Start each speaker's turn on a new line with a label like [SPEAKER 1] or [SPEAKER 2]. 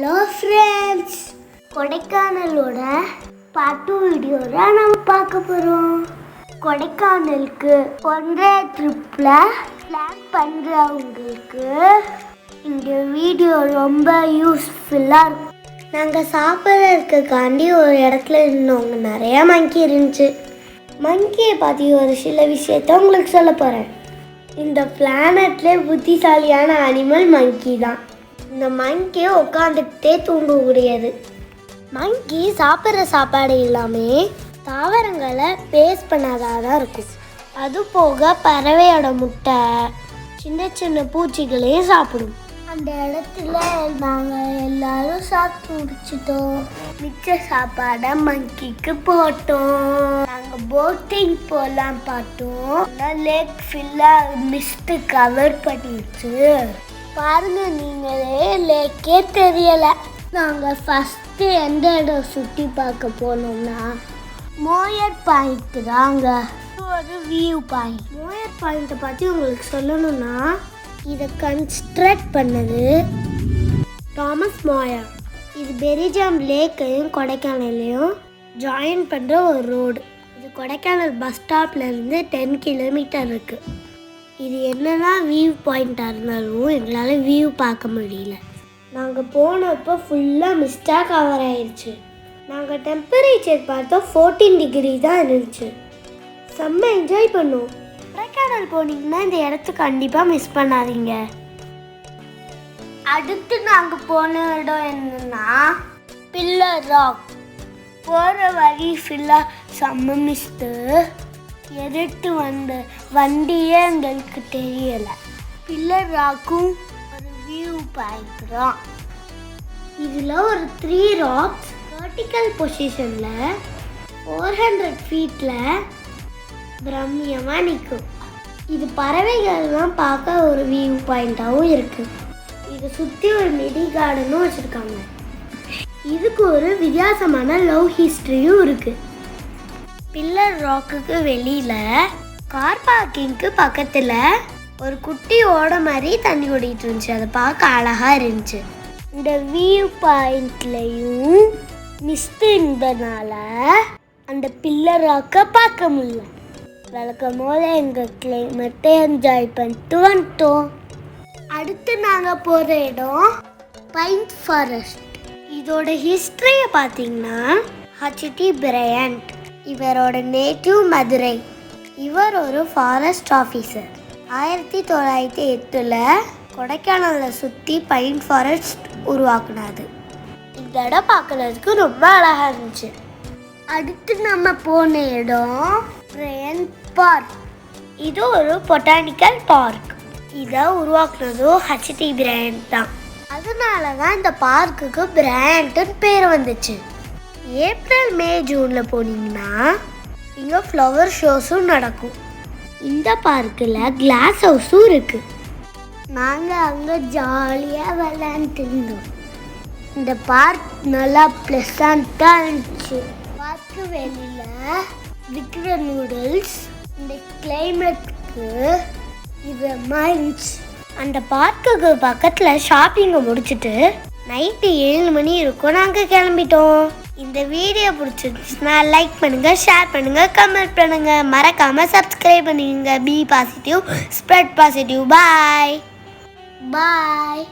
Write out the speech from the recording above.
[SPEAKER 1] Hello friends கொடைக்கானலோட பாட்டு video தான் நம்ம பார்க்க போகிறோம் கொடைக்கானலுக்கு ஒன்றே ட்ரிப்பில் பிளான் பண்ணுறவங்களுக்கு இந்த வீடியோ ரொம்ப யூஸ்ஃபுல்லாக இருக்கும். நாங்கள் சாப்பிட்றதுக்காண்டி ஒரு இடத்துல இருந்தவங்க நிறையா மங்கி இருந்துச்சு. மங்கியை பற்றி ஒரு சில விஷயத்த உங்களுக்கு சொல்ல போகிறேன் இந்த பிளானட்லேயே புத்திசாலியான அனிமல் மங்கி தான். இந்த மங்கி உட்காந்துக்கிட்டே தூங்கக்கூடியது. மங்கி சாப்பிட்ற சாப்பாடு எல்லாமே தாவரங்களை பேஸ்ட் பண்ணாதாக தான் இருக்கும். அது போக பறவையோட முட்டை சின்ன சின்ன பூச்சிகளையும் சாப்பிடும். அந்த இடத்துல நாங்கள் எல்லாரும் சாப்பிட்டு முடிச்சிட்டோம். மிச்ச சாப்பாடை மங்கிக்கு போட்டோம். நாங்கள் போட்டிங் போகலாம் பார்த்தோம். லேக் ஃபுல்லாக மிஸ்ட்டு கவர் பண்ணிடுச்சு பாருங்க நீங்களே லேக்கே தெரியலை. நாங்கள் ஃபஸ்ட்டு எந்த இடம் சுற்றி பார்க்க போனோம்னா மோயர் பாயிண்ட் தாங்க. ஒரு வியூ பாயிண்ட் மோயர் பாயிண்ட்டை பற்றி உங்களுக்கு சொல்லணும்னா இதை கன்ஸ்ட்ரக்ட் பண்ணது தாமஸ் மோயர் இது பெரிஜாம் லேக்கையும் கொடைக்கானலையும் ஜாயின் பண்ணுற ஒரு ரோடு இது கொடைக்கானல் பஸ் ஸ்டாப்லேருந்து டென் கிலோமீட்டர் இருக்குது இது என்னன்னா வியூ பாயிண்ட்டாக இருந்தாலும் எங்களால் வியூ பார்க்க முடியல. நாங்கள் போனப்போ ஃபுல்லாக மிஸ்டாக கவர் ஆயிடுச்சு நாங்கள் டெம்பரேச்சர் பார்த்தோம் ஃபோர்டீன் டிகிரி தான் இருந்துச்சு. செம்ம என்ஜாய் பண்ணோம். கொடைக்கானல் போனீங்கன்னா இந்த இடத்த கண்டிப்பாக மிஸ் பண்ணாதீங்க. அடுத்து நாங்கள் போன இடம் என்னன்னா பில்லர் ராக் போகிற வழி ஃபுல்லாக செம்ம மிஸ்ட்டு எதிர்த்து வந்த வண்டியே எங்களுக்கு தெரியலை. பில்லர் ராக்கும் ஒரு வியூ பாயிண்ட் தான் இதில் ஒரு த்ரீ ராக்ஸ் வெர்டிக்கல் பொசிஷனில் ஃபோர் ஹண்ட்ரட் ஃபீட்டில் பிரம்மியமாக நிற்கும் இது பறவைகள்லாம் பார்க்க ஒரு வியூ பாயிண்ட்டாகவும் இருக்குது இதை சுற்றி ஒரு மிடி கார்டனும் வச்சுருக்காங்க. இதுக்கு ஒரு வித்தியாசமான லவ் ஹிஸ்ட்ரியும் இருக்குது பில்லர் ராக்குக்கு வெளியில் கார் பார்க்கிங்க்கு பக்கத்தில் ஒரு குட்டி ஓட மாதிரி தண்ணி ஓடிட்டு இருந்துச்சு. அதை பார்க்க அழகா இருந்துச்சு. இந்த வியூ பாயிண்ட்லையும் மிஸ்ட் இருந்தனால அந்த பில்லர் ராக்கை பார்க்க முடியல. வழக்கம் போல எங்கள் கிளைமேட்டை என்ஜாய் பண்ணிட்டு வந்துட்டோம். அடுத்து நாங்கள் போகிற இடம் பைன் ஃபாரஸ்ட் இதோட ஹிஸ்ட்ரியை பார்த்தீங்கன்னா ஹச்டி பிரையண்ட் இவரோட நேட்டிவ் மதுரை. இவர் ஒரு ஃபாரஸ்ட் ஆஃபீஸர் ஆயிரத்தி தொள்ளாயிரத்தி எட்டில் கொடைக்கானலை சுற்றி பைன் ஃபாரஸ்ட் உருவாக்குனாரு. இந்த இடம் பார்க்கறதுக்கு ரொம்ப அழகாக இருந்துச்சு. அடுத்து நம்ம போன இடம் பிரயன் பார்க் இது ஒரு பொட்டானிக்கல் பார்க் இதை உருவாக்குனதும் ஹச்டி பிராண்ட் தான். அதனால தான் இந்த பார்க்குக்கு பிராண்ட்னு பேர் வந்துச்சு. ஏப்ரல் மே ஜூனில் போனீங்கன்னா இங்கே ஃப்ளவர் ஷோஸும் நடக்கும். இந்த பார்க்கில் கிளாஸ் ஹவுஸும் இருக்குது நாங்கள் அங்கே ஜாலியாக விளையாண்டுட்டு இருந்தோம் இந்த பார்க் நல்லா ப்ளசண்ட்டாக இருந்துச்சு. பார்க்கு வெளியில் விற்கிற நூடுல்ஸ் இந்த கிளைமேட்டுக்கு இது இருந்துச்சு. அந்த பார்க்குக்கு பக்கத்தில் ஷாப்பிங்கை முடிச்சுட்டு நைட்டு ஏழு மணி இருக்கும். நாங்கள் கிளம்பிட்டோம். இந்த வீடியோ பிடிச்சிருந்துச்சுன்னா லைக் பண்ணுங்கள் ஷேர் பண்ணுங்கள் கமெண்ட் பண்ணுங்கள் மறக்காமல் சப்ஸ்கிரைப் பண்ணிக்கோங்க. Be positive spread positive bye bye